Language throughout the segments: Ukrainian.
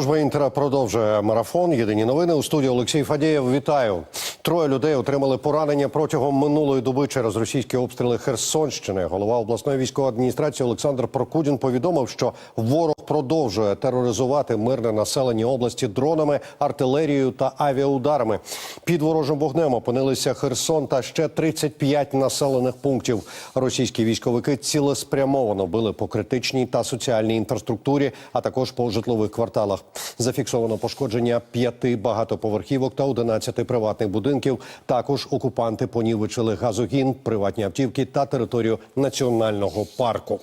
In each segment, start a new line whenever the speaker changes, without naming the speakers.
Служба інтера продовжує марафон. Єдині новини у студії Олексій Фадєєв. Вітаю. Троє людей отримали поранення протягом минулої доби через російські обстріли Херсонщини. Голова обласної військової адміністрації Олександр Прокудін повідомив, що ворог продовжує тероризувати мирне населення області дронами, артилерією та авіаударами. Під ворожим вогнем опинилися Херсон та ще 35 населених пунктів. Російські військовики цілеспрямовано били по критичній та соціальній інфраструктурі, а також по житлових кварталах. Зафіксовано пошкодження п'яти багатоповерхівок та 11 приватних будинків. Також окупанти понівечили газогін, приватні автівки та територію національного парку.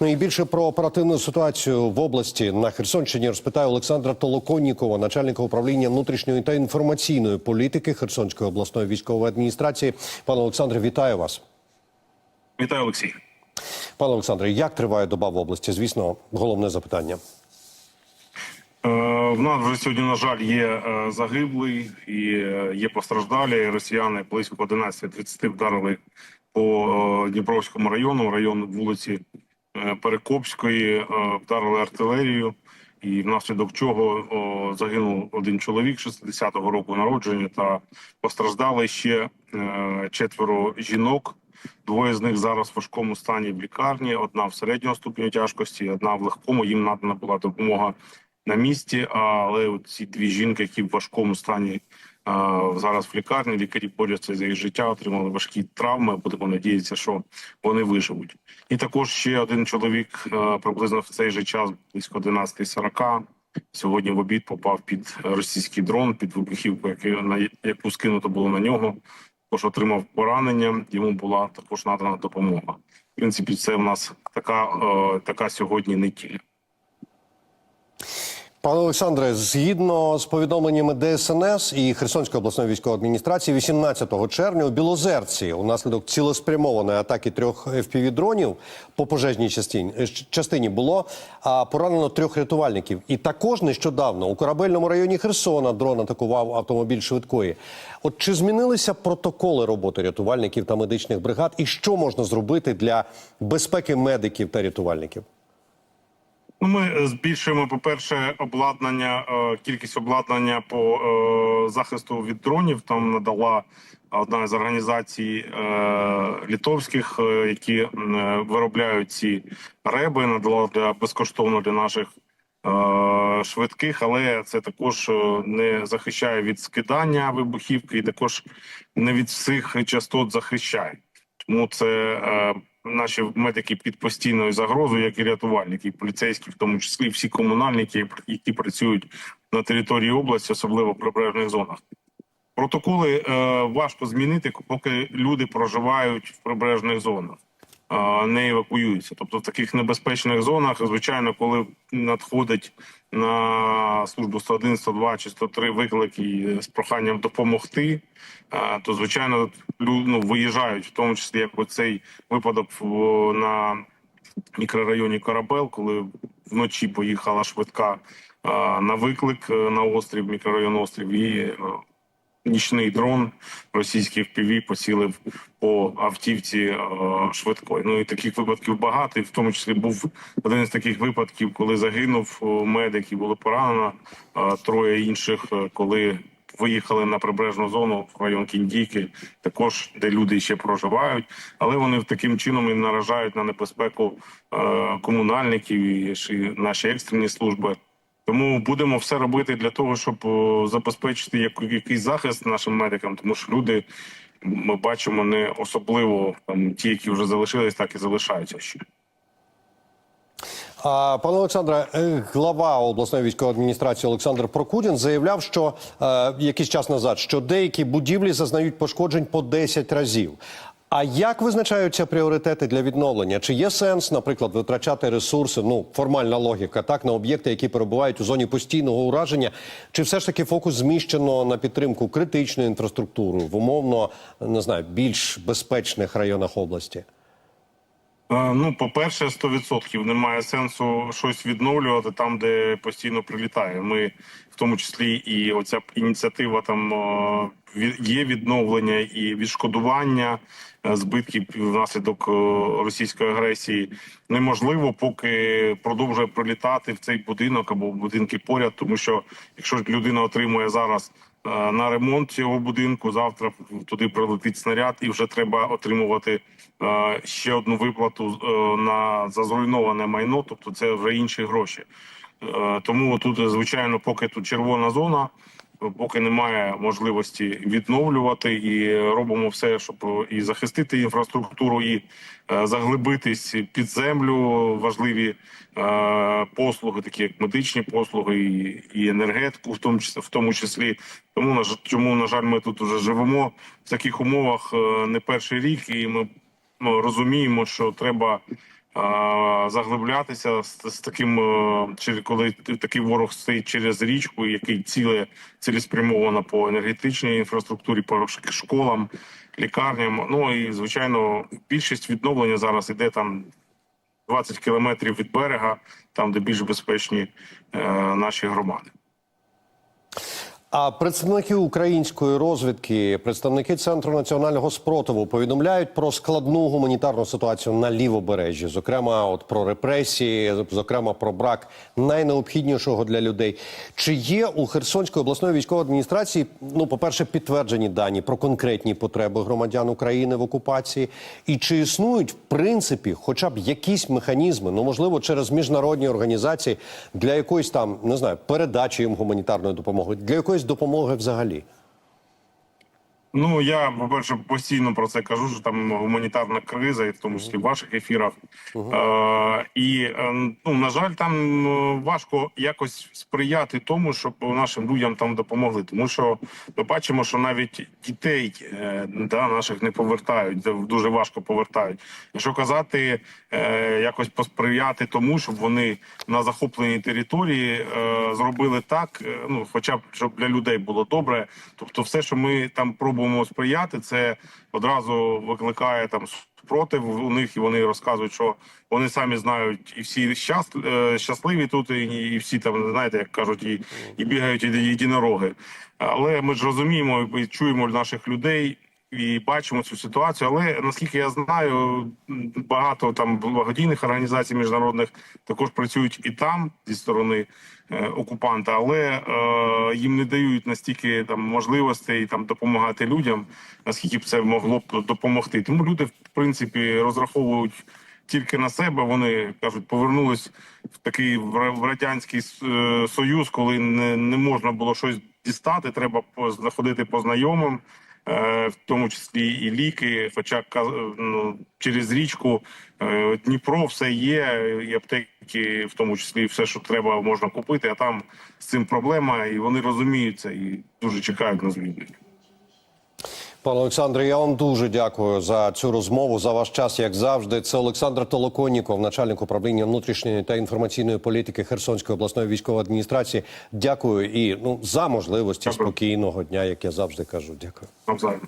Ну і більше про оперативну ситуацію в області на Херсонщині розпитає Олександра Толоконнікова, начальника управління внутрішньої та інформаційної політики Херсонської обласної військової адміністрації. Пане Олександре, вітаю вас.
Вітаю, Олексій.
Пане Олександре, як триває доба в області? Звісно, головне запитання.
В нас вже сьогодні, на жаль, є е, загиблий і е, є постраждалі. Росіяни близько 11.30 вдарили по е, Дніпровському району, район вулиці Перекопської, вдарили артилерію, і внаслідок чого загинув один чоловік 60-го року народження, та постраждали ще четверо жінок. Двоє з них зараз в важкому стані в лікарні, одна в середнього ступеню тяжкості, одна в легкому. Їм надана була допомога на місці. Але ці дві жінки, які в важкому стані зараз в лікарні, лікарі борються за їх життя, отримали важкі травми. Будемо надіятися, що вони виживуть. І також ще один чоловік приблизно в цей же час, близько 11.40, Сьогодні в обід попав під російський дрон, під вибухівку, яку, скинуто було на нього. Також отримав поранення. Йому була також надана допомога. В принципі, це в нас така, така сьогодні неділя.
Пане Олександре, згідно з повідомленнями ДСНС і Херсонської обласної військової адміністрації, 18 червня у Білозерці унаслідок цілеспрямованої атаки трьох FPV-дронів по пожежній частині, е, частині було а, поранено трьох рятувальників. І також нещодавно у корабельному районі Херсона дрон атакував автомобіль швидкої. От чи змінилися протоколи роботи рятувальників та медичних бригад, і що можна зробити для безпеки медиків та рятувальників?
Ну, ми збільшуємо, по-перше, обладнання, е, кількість обладнання по е, захисту від дронів. Там надала одна з організацій е, літовських, е, які е, виробляють ці реби, надала для безкоштовно для наших е, швидких, але це також е, не захищає від скидання вибухівки, і також не від всіх частот захищає. Тому це е, наші медики під постійною загрозою, як і рятувальники, і поліцейські, в тому числі всі комунальники, які працюють на території області, особливо в прибережних зонах. Протоколи е, важко змінити, поки люди проживають в прибережних зонах, не евакуюються. Тобто в таких небезпечних зонах, звичайно, коли надходить на службу 101, 102 чи 103 виклики з проханням допомогти, е, то звичайно ну, виїжджають, в тому числі як оцей випадок на мікрорайоні Корабел, коли вночі поїхала швидка е, на виклик е, на острів, мікрорайон острів, і е, нічний дрон російський ПВ поцілив по автівці е, швидкої. Ну і таких випадків багато. І в тому числі був один із таких випадків, коли загинув е, медик і було поранено е, троє інших, коли. Виїхали на прибережну зону в район Кіндійки, також де люди ще проживають, але вони таким чином і наражають на небезпеку комунальників і наші екстрені служби. Тому будемо все робити для того, щоб забезпечити якийсь захист нашим медикам, тому що люди ми бачимо не особливо там ті, які вже залишились, так і залишаються ще.
Пане Олександре, е, глава обласної військової адміністрації Олександр Прокудін заявляв, що е, якийсь час назад, що деякі будівлі зазнають пошкоджень по 10 разів. А як визначаються пріоритети для відновлення? Чи є сенс, наприклад, витрачати ресурси? Ну, формальна логіка, так на об'єкти, які перебувають у зоні постійного ураження? Чи все ж таки фокус зміщено на підтримку критичної інфраструктури в умовно не знаю більш безпечних районах області?
Е, Ну, по-перше, 100% немає сенсу щось відновлювати там, де постійно прилітає. Ми, в тому числі, і оця ініціатива там є відновлення і відшкодування е, збитків внаслідок російської агресії. Неможливо, поки продовжує прилітати в цей будинок або в будинки поряд, тому що якщо людина отримує зараз. Е, На ремонт цього будинку завтра туди прилетить снаряд, і вже треба отримувати е, ще одну виплату е, на за зруйноване майно, тобто це вже інші гроші. Тому тут, звичайно, поки тут червона зона, поки немає можливості відновлювати, і робимо все, щоб і захистити інфраструктуру, і е, заглибитись під землю. Важливі е, послуги, такі як медичні послуги, і, енергетику, в тому числі в тому числі. Тому на чому на жаль, ми тут вже живемо в таких умовах е, не перший рік, і ми ну, розуміємо, що треба заглиблятися з, з таким, е, коли такий ворог стоїть через річку, який ціле цілеспрямовано по енергетичній інфраструктурі, по школам, лікарням. Ну і звичайно, більшість відновлення зараз іде там 20 кілометрів від берега, там де більш безпечні е, наші громади.
А представники української розвідки, представники центру національного спротиву повідомляють про складну гуманітарну ситуацію на лівобережжі, зокрема, от про репресії, зокрема про брак найнеобхіднішого для людей. Чи є у Херсонської обласної військової адміністрації, ну, по-перше, підтверджені дані про конкретні потреби громадян України в окупації, і чи існують в принципі, хоча б якісь механізми, ну можливо, через міжнародні організації для якоїсь там не знаю передачі їм гуманітарної допомоги, для якоїсь допомоги взагалі?
Ну я по-перше постійно про це кажу. що там гуманітарна криза, і в тому числі в ваших ефірах. Е, і е, ну на жаль, там е, важко якось сприяти тому, щоб нашим людям там допомогли. Тому що ми бачимо, що навіть дітей е, да, наших не повертають, дуже важко повертають. Якщо казати, е, якось посприяти тому, щоб вони на захопленій території е, зробили так, е, ну хоча б щоб для людей було добре. Тобто, все, що ми там пробуємо сприяти, це одразу викликає там спротив у них, і вони розказують, що вони самі знають, і всі е, щасливі тут, і, і всі там знаєте, як кажуть, і, і бігають і єдинороги. Але ми ж розуміємо і чуємо наших людей. І бачимо цю ситуацію, але наскільки я знаю, багато там благодійних організацій міжнародних також працюють і там зі сторони е, окупанта, але е, їм не дають настільки там можливостей там допомагати людям, наскільки б це могло б допомогти. Тому люди, в принципі, розраховують тільки на себе. Вони кажуть, повернулись в такий в радянський е, союз, коли не, не можна було щось дістати. Треба знаходити по знайомим. Е, В тому числі і ліки, хоча ка- ну, через річку е, Дніпро все є, і аптеки, в тому числі все, що треба, можна купити. А там з цим проблема, і вони розуміються і дуже чекають на звільнення.
Пане Олександре, я вам дуже дякую за цю розмову, за ваш час, як завжди. Це Олександр Толоконніков, начальник управління внутрішньої та інформаційної політики Херсонської обласної військової адміністрації. Дякую і ну за можливості
Дякую.
спокійного дня, як я завжди кажу. Дякую.